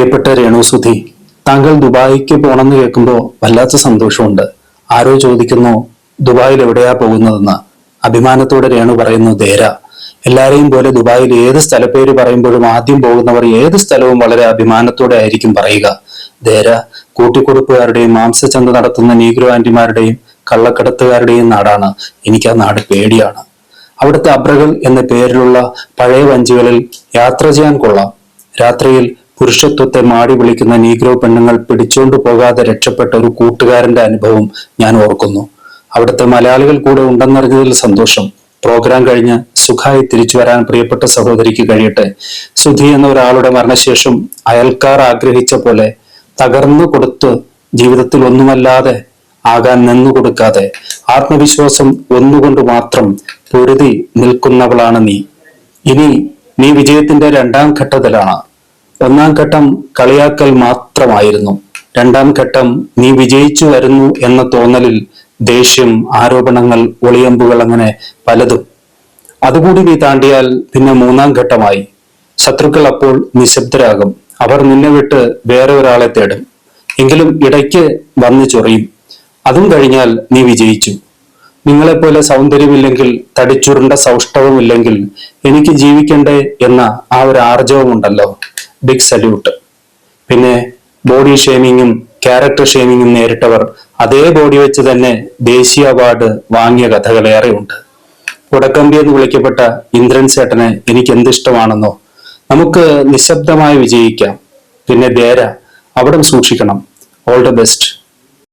പ്രിയപ്പെട്ട രേണുസുധി താങ്കൾ ദുബായിക്ക് പോണെന്ന് കേൾക്കുമ്പോൾ വല്ലാത്ത സന്തോഷമുണ്ട്. ആരോ ചോദിക്കുന്നു ദുബായിൽ എവിടെയാ പോകുന്നതെന്ന്? അഭിമാനത്തോടെ രേണു പറയുന്നു ദേര എല്ലാരെയും പോലെ ദുബായിൽ ഏത് സ്ഥലപ്പേര് പറയുമ്പോഴും ആദ്യം പോകുന്നവർ ഏത് സ്ഥലവും വളരെ അഭിമാനത്തോടെ ആയിരിക്കും പറയുക. ദേര കൂട്ടിക്കൊടുപ്പുകാരുടെയും മാംസചന്ത നടത്തുന്ന നീഗ്രോ ആന്റിമാരുടെയും കള്ളക്കടത്തുകാരുടെയും നാടാണ്. എനിക്ക് ആ നാട് പേടിയാണ്. അവിടുത്തെ അബ്രകൾ എന്ന പേരിലുള്ള പഴയ വഞ്ചികളിൽ യാത്ര ചെയ്യാൻ കൊള്ളാം. രാത്രിയിൽ പുരുഷത്വത്തെ മാടി വിളിക്കുന്ന നീഗ്രോ പെണ്ണുങ്ങൾ പിടിച്ചോണ്ടു പോകാതെ രക്ഷപ്പെട്ട ഒരു കൂട്ടുകാരന്റെ അനുഭവം ഞാൻ ഓർക്കുന്നു. അവിടുത്തെ മലയാളികൾ കൂടെ ഉണ്ടെന്നറിഞ്ഞതിൽ സന്തോഷം. പ്രോഗ്രാം കഴിഞ്ഞ് സുഖായി തിരിച്ചു വരാൻ പ്രിയപ്പെട്ട സഹോദരിക്ക് കഴിയട്ടെ. സുധി എന്ന ഒരാളുടെ മരണശേഷം അയൽക്കാർ ആഗ്രഹിച്ച പോലെ തകർന്നു കൊടുത്ത് ജീവിതത്തിൽ ഒന്നുമല്ലാതെ ആകാൻ നിന്നു കൊടുക്കാതെ ആത്മവിശ്വാസം ഒന്നുകൊണ്ട് മാത്രം പൊരുതി നിൽക്കുന്നവളാണ് നീ. ഇനി നീ വിജയത്തിന്റെ രണ്ടാം ഘട്ടത്തിലാണ്. ഒന്നാം ഘട്ടം കളിയാക്കൽ മാത്രമായിരുന്നു. രണ്ടാം ഘട്ടം നീ വിജയിച്ചു വരുന്നു എന്ന തോന്നലിൽ ദേഷ്യം ആരോപണങ്ങൾ ഒളിയമ്പുകൾ അങ്ങനെ പലതും. അതുകൂടി നീ താണ്ടിയാൽ പിന്നെ മൂന്നാം ഘട്ടമായി. ശത്രുക്കൾ അപ്പോൾ നിശബ്ദരാകും. അവർ നിന്നെ വിട്ട് വേറെ ഒരാളെ തേടും. എങ്കിലും ഇടയ്ക്ക് വന്നു ചൊറിയും. അതും കഴിഞ്ഞാൽ നീ വിജയിച്ചു. നിങ്ങളെപ്പോലെ സൗന്ദര്യമില്ലെങ്കിൽ തടിച്ചുരുണ്ട സൗഷ്ഠവമില്ലെങ്കിൽ എനിക്ക് ജീവിക്കണ്ടേ എന്ന ആ ഒരു ആർജവമുണ്ടല്ലോ. ബിഗ് സല്യൂട്ട് പിന്നെ ബോഡി ഷേമിങ്ങും ക്യാരക്ടർ ഷേമിങ്ങും നേരിട്ടവർ അതേ ബോഡി വെച്ച് തന്നെ ദേശീയ അവാർഡ് വാങ്ങിയ കഥകളേറെയുണ്ട് ഉടക്കമ്പി എന്ന് വിളിക്കപ്പെട്ട ഇന്ദ്രൻ സേട്ടനെ എനിക്ക് എന്തിഷ്ടമാണെന്നോ നമുക്ക് നിശബ്ദമായി വിജയിക്കാം. പിന്നെ ദേര അവിടം സൂക്ഷിക്കണം. All the best